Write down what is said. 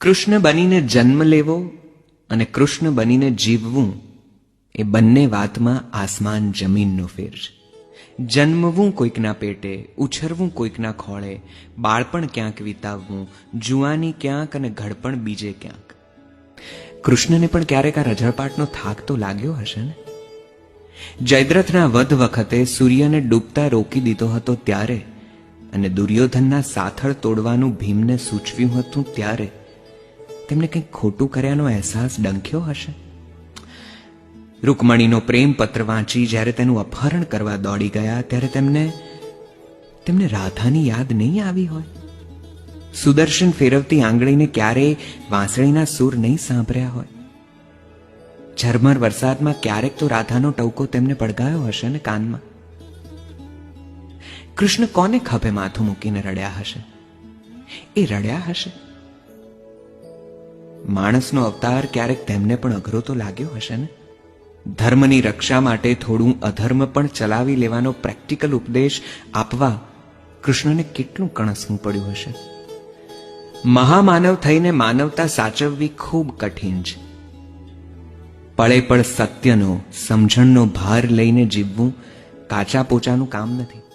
કૃષ્ણ બનીને જન્મ લેવો અને કૃષ્ણ બનીને જીવવું એ બંને વાતમાં આસમાન જમીનનો ફેર છે. જન્મવું કોઈકના પેટે, ઉછરવું કોઈકના ખોળે, બાળપણ ક્યાંક વિતાવવું, જુવાની ક્યાંક અને ઘડપણ બીજે ક્યાંક. કૃષ્ણને પણ ક્યારેક આ રજળપાટનો થાક તો લાગ્યો હશે ને? જયદ્રથના વધ વખતે સૂર્યને ડૂબતા રોકી દીધો હતો ત્યારે અને દુર્યોધનના સાથળ તોડવાનું ભીમને સૂચવ્યું હતું ત્યારે તેમણે કંઈક ખોટું કર્યાનો અહેસાસ ડંખ્યો હશે? રૂકમણીનો પ્રેમ પત્ર વાંચી જ્યારે તેનું અપહરણ કરવા દોડી ગયા, ત્યારે તેમને તેમને રાધાની યાદ નહીં આવી હોય. સુદર્શન ફેરવતી આંગળીને ક્યારેય વાંસળીના સૂર નહીં સાંભળ્યા હોય. ઝરમર વરસાદમાં ક્યારેક તો રાધાનો ટવકો તેમને પડગાયો હશે ને કાનમાં. કૃષ્ણ કોને ખભે માથું મૂકીને રડ્યા હશે? એ રડ્યા હશે? માણસનો અવતાર ક્યારેક તેમને પણ અઘરો તો લાગ્યો હશે ને? ધર્મની રક્ષા માટે થોડું અધર્મ પણ ચલાવી લેવાનો પ્રેક્ટિકલ ઉપદેશ આપવા કૃષ્ણને કેટલું કણસવું પડ્યું હશે? મહામાનવ થઈને માનવતા સાચવવી ખૂબ કઠિન છે. પળે પળ સત્યનો, સમજણનો ભાર લઈને જીવવું કાચા પોચાનું કામ નથી.